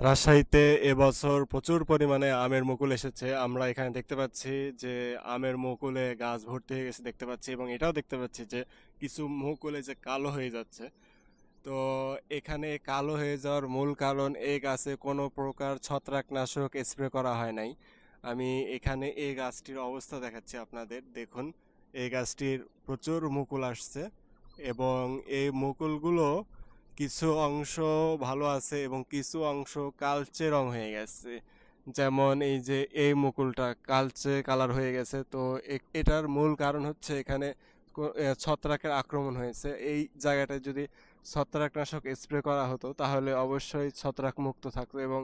রাজশাহীতে এবছর প্রচুর পরিমাণে আমের মুকুল এসেছে। আমরা এখানে দেখতে পাচ্ছি যে আমের মুকুলে গাছ ভর্তি হয়ে গেছে দেখতে পাচ্ছি এবং এটাও দেখতে পাচ্ছি যে কিছু মুকুলে যে কালো হয়ে যাচ্ছে। তো এখানে কালো হয়ে যাওয়ার মূল কারণ এই গাছে কোনো প্রকার ছত্রাকনাশক স্প্রে করা হয় নাই। আমি এখানে এই গাছটির অবস্থা দেখাচ্ছি আপনাদের। দেখুন এই গাছটির প্রচুর মুকুল আসছে এবং এই মুকুলগুলো কিছু অংশ ভালো আছে এবং কিছু অংশ কালচে রং হয়ে গেছে। যেমন এই যে, এই মুকুলটা কালচে কালার হয়ে গেছে, তো এটার মূল কারণ হচ্ছে এখানে ছত্রাকের আক্রমণ হয়েছে। এই জায়গাটায় যদি ছত্রাকনাশক স্প্রে করা হতো, তাহলে অবশ্যই ছত্রাক মুক্ত থাকতো এবং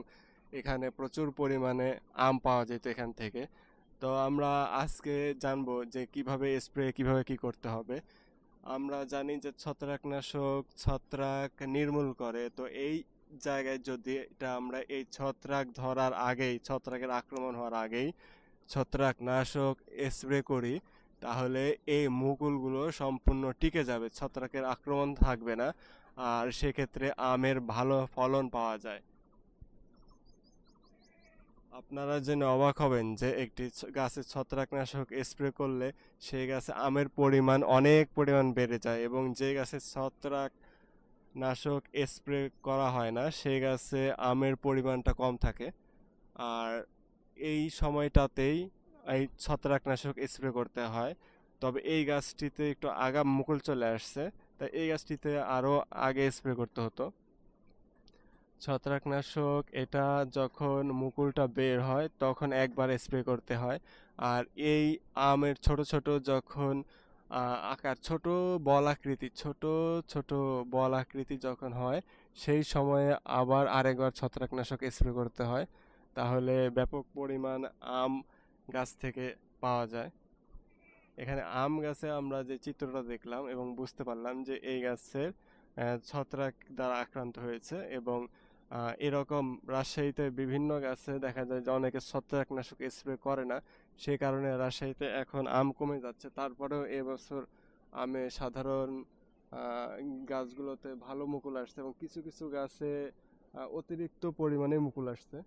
এখানে প্রচুর পরিমাণে আম পাওয়া যেত এখান থেকে। তো আমরা আজকে জানব যে কীভাবে স্প্রে কীভাবে কি করতে হবে। আমরা জানি যে ছত্রাকনাশক ছত্রাক নির্মূল করে, তো এই জায়গায় যদি এটা আমরা এই ছত্রাক ধরার আগেই, ছত্রাকের আক্রমণ হওয়ার আগেই ছত্রাকনাশক স্প্রে করি, তাহলে এই মুকুলগুলো সম্পূর্ণ টিকে যাবে, ছত্রাকের আক্রমণ থাকবে না, আর সেক্ষেত্রে আমের ভালো ফলন পাওয়া যায়। আপনারা জেনে অবাক হবেন যে একটি গাছে ছত্রাকনাশক স্প্রে করলে সেই গাছে আমের পরিমাণ অনেক পরিমাণ বেড়ে যায় এবং যে গাছে ছত্রাক নাশক স্প্রে করা হয় না, সেই গাছে আমের পরিমাণটা কম থাকে। আর এই সময়টাতেই এই ছত্রাকনাশক স্প্রে করতে হয়। তবে এই গাছটিতে একটু আগাম মুকুল চলে আসছে, তাই এই গাছটিতে আরও আগে স্প্রে করতে হতো। ছত্রাকনাশক, এটা যখন মুকুলটা বের হয়, তখন একবার স্প্রে করতে হয়। আর এই আমের ছোট ছোট যখন আকার, ছোট বল আকৃতি, ছোট ছোট বল আকৃতি যখন হয়, সেই সময়ে আবার আরেকবার ছত্রাকনাশক স্প্রে করতে হয়। তাহলে ব্যাপক পরিমাণ আম গাছ থেকে পাওয়া যায়। এখানে আম গাছে আমরা যে চিত্রটা দেখলাম এবং বুঝতে পারলাম যে এই গাছের ছত্রাক দ্বারা আক্রান্ত হয়েছে এবং এরকম রাজশাহীতে বিভিন্ন গাছে দেখা যায় যে অনেকে ছত্রাকনাশক স্প্রে করে না সেই কারণে রাজশাহীতে এখন আম কমে যাচ্ছে। তারপরেও এবছর আমে সাধারণ গাছগুলোতে ভালো মুকুল আসছে এবং কিছু কিছু গাছে অতিরিক্ত পরিমাণে মুকুল আসছে।